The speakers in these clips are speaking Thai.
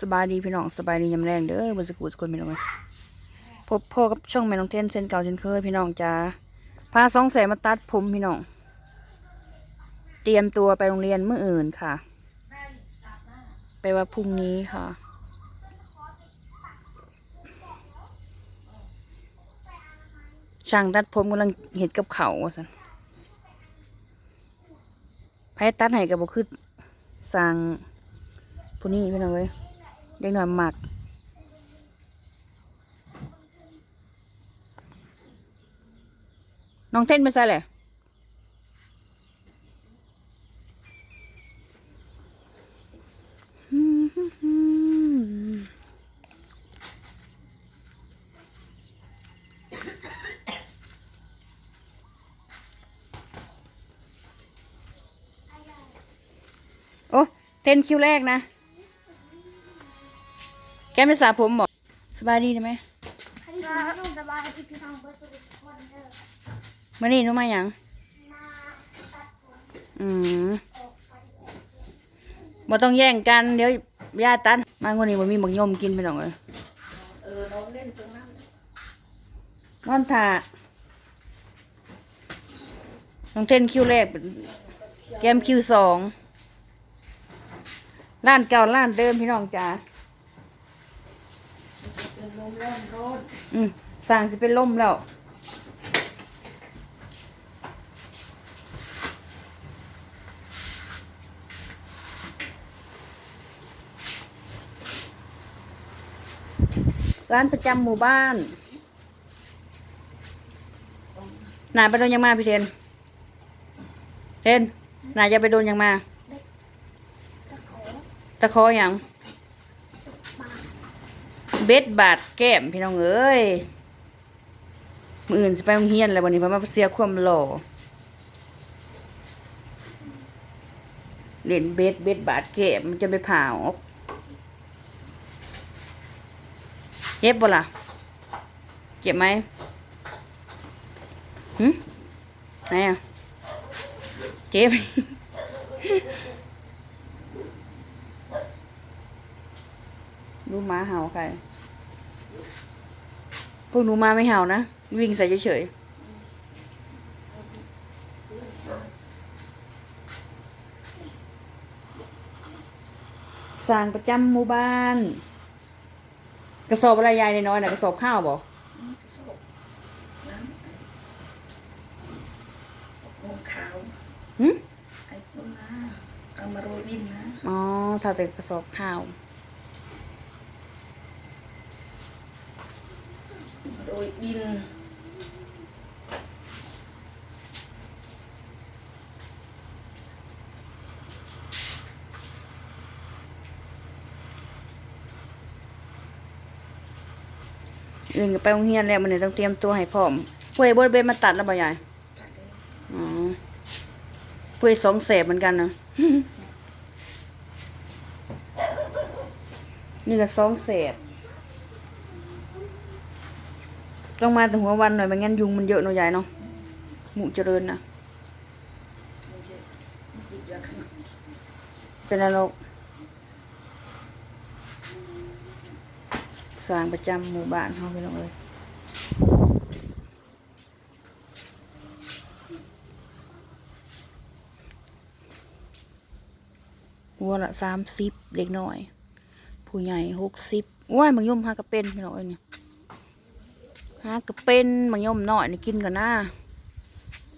สบายดีพี่น้องสบายดียามแรงเด้อบนสกูสคนพี่น้องพบพ่อกับช่องแม่น้องเทนเซนเก่าเซนเคยพี่น้องจ้าพาสองแสนมาตัดผมพี่น้อง เตรียมตัวไปโรงเรียนเมื่ออื่นค่ะ ไปว่าพรุ่งนี้ค่ะ ช่างตัดผมกำลังเห็ดกับเขาวว่าสันไผตัดให้กับบ่คือสั่งผู้นี้พี่น้องเว้ย เด็กหน่อยหมัก น้องเต้นไปใส่เลยโอ้เต้นคิวแรกนะ แกไม่สระผมบอกสบายดีได้ไหมให้พี่น้องสบายที่พี่น้องเบิร์ตทุกคนเด้อมื่อนี้หนูมาหยังมาตัดผมอืมบ่ต้องแย่งกัน เดี๋ยวย่าตันมาคนนี้บ่มีบักยมกินไปหรอกเอ้ยเออน้องเล่นตรงนั้นนอนถ่าน้องเทนคิวแรกเป็นแกมคิวสองร้านเก่าร้านเดิมพี่น้องจ๋า เป็นลมร้อนร้อนอืมสร้างสิเป็นล่มแล้ว ร้านประจำหมู่บ้านนายไปโดนยังมาพี่เทนเทนนายจะไปโดนยังมา ตะขอ ตะคออย่าง เบ็ดบาดแก้มพี่น้องเอ้ยมืออื่นสิไปโรงเรียนแล้ววันนี้เพราะมาเสียความหล่อเล่นเบ็ดเบ็ดบาดแก้มมันจะไปผ่าออกเจ็บบ่ล่ะเจ็บไหมหึไหนอะเจ็บดูหมาเห่าใคร วกหนูมาไม่เห่านะ วิ่งใส่เฉยๆสร้างประจำหมู่บ้าน กระสอบอะไรยายน้อยๆน่ะกระสอบข้าวบ่โซ่น้ำไอ้นมขาวหึไอ้นมนะเอามาโรยดินนะ อ๋อถ้าแต่กระสอบข้าว โรยดินเอื่นก็ไปโรงเรียนแล้วมันเลยต้องเตรียมตัวให้พร้อมผู้ใดบ่ได้เบนมาตัดแล้วบ่ยายเลยอ๋อผู้ใดสองเสพเหมือนกันนะนี่ก็สองเศษ ต้องมาแต่หัววันหน่อยไม่งั้นยุงมันเยอะเนาะยายเนาะหมูเจริญนะมันจะมันจะยักษ์นะเป็นอะไรกสร้างประจำหมู่บ้านเขาไปลงเลยวัวละสามสิบเด็กหน้อย ผู้ใหญ่หกสิบว้ายมังยมหากระเป็นพี่น้องเอ้ยเนี่ย หากระเป็นมังยมน้อยนี่กินก่อนหน้า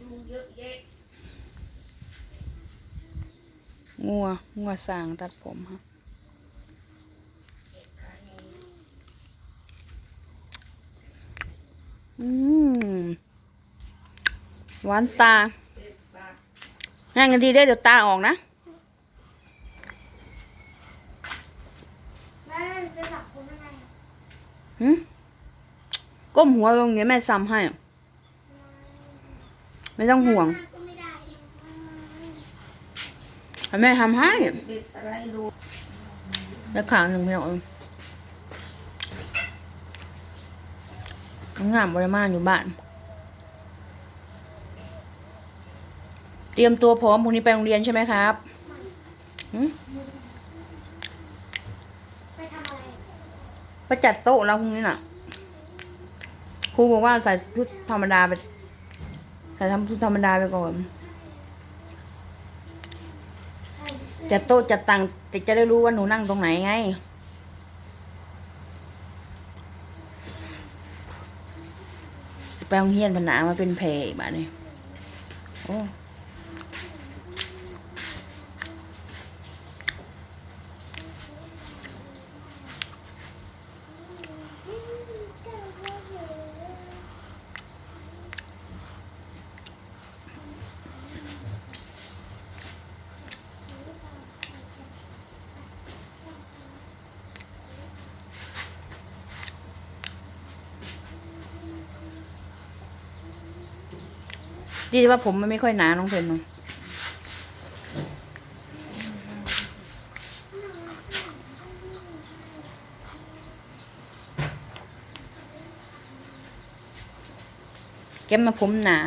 ยุงเยอะแยะงัวงัวสร้างตัดผมฮะอืมหวานตาเด็ดปากนั่งกันทีได้อเดี๋ยวตาออกนะแม่ ก้มหัวลงเนี่ยแม่ซ้ำให้ ไม่ต้องห่วงก็ไม่ได้ให้แม่ทำให้เด็ดอะไรดูแล้วขางหนึ่งพี่น้องเอ้ยน้องงามบริมาณอยู่บ้าน เตรียมตัวพร้อมพรุ่งนี้ไปโรงเรียนใช่ไหมครับหึไปไปจัดโต๊ะแล้วพรุ่งนี้น่ะ ครูบอกว่าใส่ชุดธรรมดาไปใส่ทำชุดธรรมดาไปก่อนจะโต๊ะจะตังแต่จะได้รู้ว่าหนูนั่งตรงไหนไงไปโรงเรียนพนามาเป็นเพลบ้านี้โอ้ ดีว่าผมมันไม่ค่อยหนาน้องเพนเนาะแกมมาผมหนา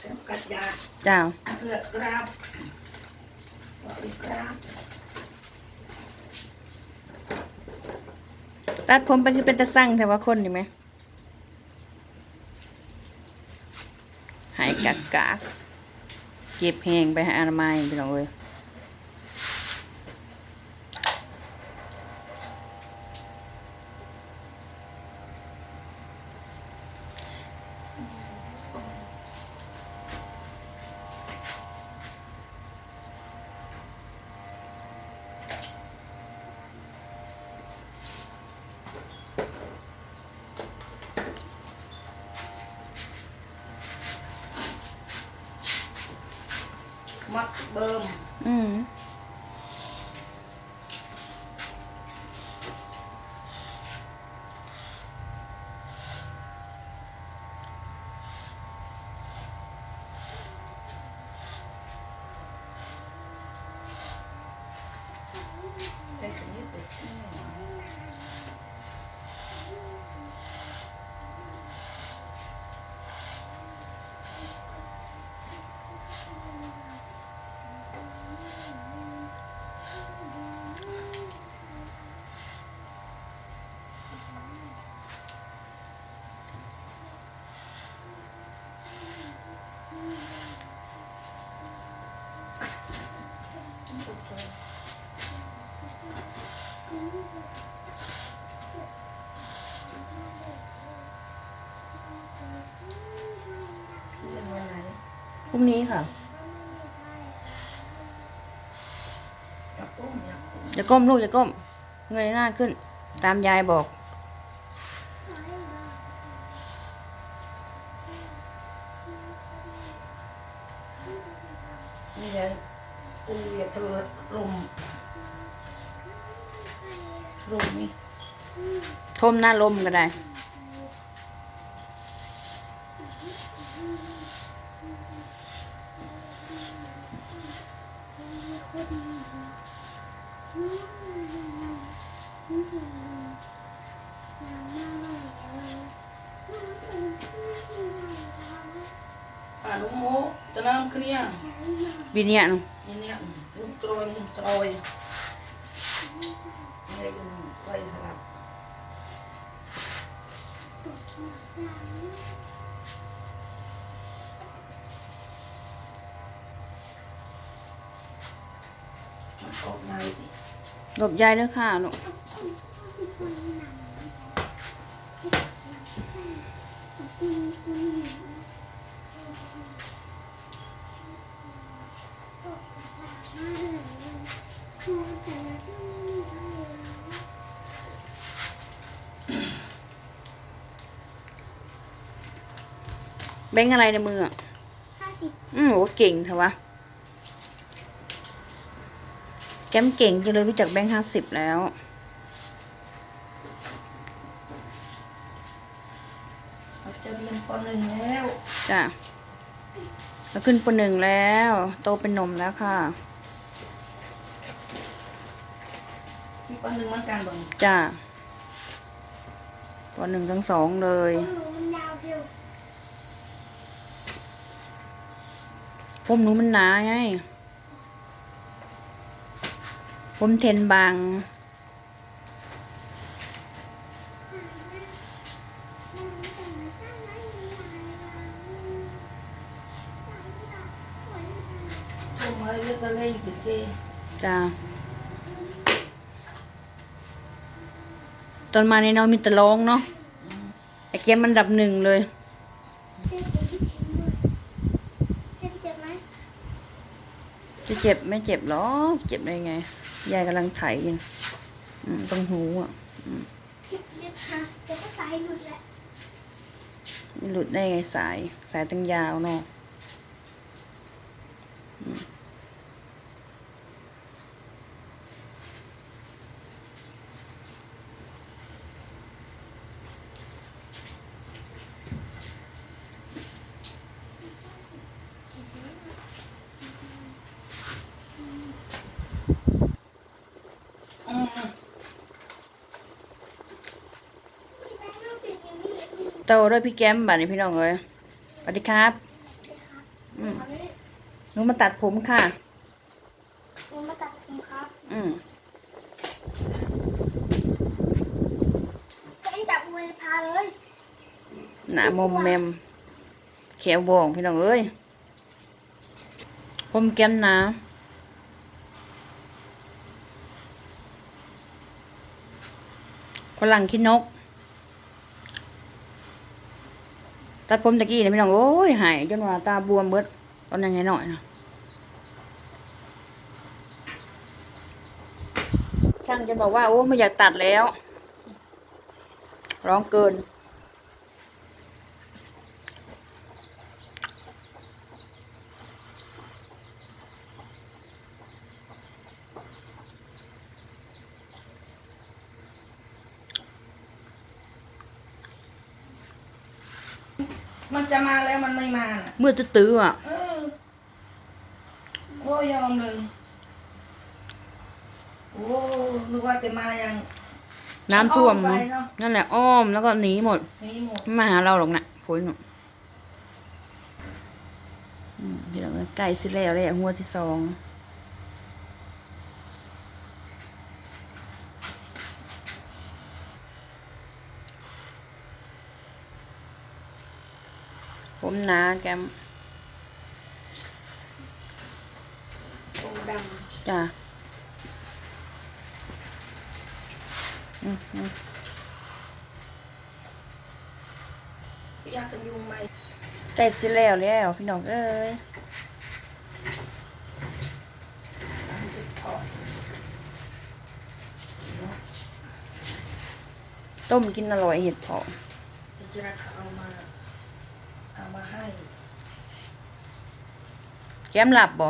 เต็มกัดยาเจ้าเกลือกราบสอรีกราบตัดผมไปคือเป็นตะสั่งแต่ว่าคนเห็นไหม หายกักกากเก็บแหงไปหาอนามัยพี่น้องเอ้ย มักเบิ่มอืมใช้ตัวนี้ไปแช่ เรียนวันไหน พ รุ่งนี้ค่ะอยากอุ้มอยากอุ้มอย่าก้มลูกอย่าก้ม เงยหน้าขึ้น ตามยายบอก นี่ไงอูอย่าเธอลมลมนี่ทมหน้าลมก็ได้ អានោះមកតំណគ្នាវិញ្ញាណនោះវិញ្ញាណនោះត្រយនោះត្រយហើយវាស្បៃស្លាប់ ลุงโตรยนี่เป็นไฟสลับมันออกไงดิหลบยายเด้อค่ะหนูแบงค์อะไรในมืออะห้าสิบอืมโหเก่งเถอะวะ แกมเก่งจังเลยรู้จักแบงค์ห้าสิบแล้ว เราจะเรียนปหนึ่งแล้ว จ้ะแล้วขึ้นปหนึ่งแล้ว โตเป็นหนมแล้วค่ะ มีปหนึ่งเหมือนกันบ่จ้ะปหนึ่งทั้งสองเลยหนูมันยาวเดียวผมหนูมันหนาไง ผมเทนบาง จ้าตอนมาในน้องมีแต่ร้องเนาะไอเกมมันดับหนึ่งเลย จะเจ็บไหม จะเจ็บไม่เจ็บหรอ เจ็บได้ไง ยายกำลังไถอยู่อืมตรงหูอะเจ็บเจ็บฮะเจ็บก็สายหลุดแหละมันหลุดได้ไงสาย สายตั้งยาวเนาะอืม อืม พี่แบงค์รู้สึกอย่างนี้พี่ โตด้วยพี่แก้มบัดนี้พี่น้องเอ้ยสวัสดีครับอืมอันนี้หนูมาตัดผมค่ะผมมาตัดผมครับ อืมแบงค์จับมือพาเลยหนามอมแมมเขียวบองพี่น้องเอ้ยผมแก้มหนาฝรั่งขี้นก ตัดผมตะกี้เนี่ยพี่น้องโอ้ยหายจนว่าตาบวมเบิดตอนนั้ไงหน่อยนะช่างจะบอกว่าโอ้ไม่อยากตัดแล้ว ร้องเกิน มันจะมาแล้วมันไม่มาน่ะมืดตื้อๆอะ เออโอ้ยอมเลยโอ้นึกว่าจะมายัง น้ำท่วมอ้อมไปเนอะ นั่นแหละอ้อมแล้วก็หนีหมดนี่หมดไม่มาหาเราหรอกนะฝนหนูอืมพี่น้องเอ้ยไก่สิแล้วเลยหัวที่สอง ผมหนาแกมโอ้ดจ้ะอืมอืมำอยากกันยุงไหมไก่สิแล้วแล้วพี่น้องเอ้ยต้มกินอร่อยเห็ดเผาะจะรักเอามาเอามาให้ แก้มหลับบ่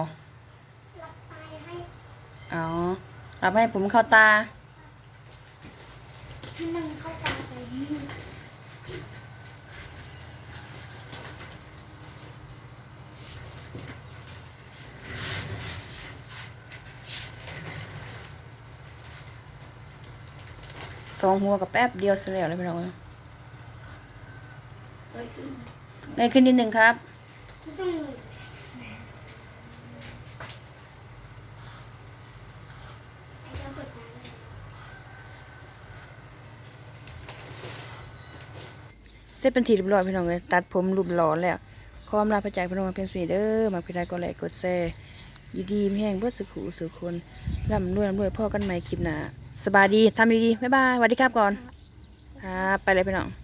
หลับตายให้อ๋อหลับให้ผมเข้าตาให้นั่งเข้าตาไปสองหัวกับแป๊บเดียวเสร็จแล้วเลยพี่น้องเอ้ยเอ้ยขึ้นเงยขึ้นนิดนึงครับ ไม่ต้องไอ้เจ้ากดตาเลย เสร็จเป็นทีเรียบร้อยพี่น้องเลยตัดผมรูปหล่อแล้วขออำลาพระจายพี่น้องมเพียงสวีเด้อมาพิได้ก็ไลค์กดแชร์อยู่ดีมแห้งเพื่อสุขูสุขคนร่ำรวยร่ำรวยพ่อกันใหม่คลิปหนาสบายดีทำดีๆบ๊ายบายสวัสดีครับก่อนครับไปเลยพี่น้อง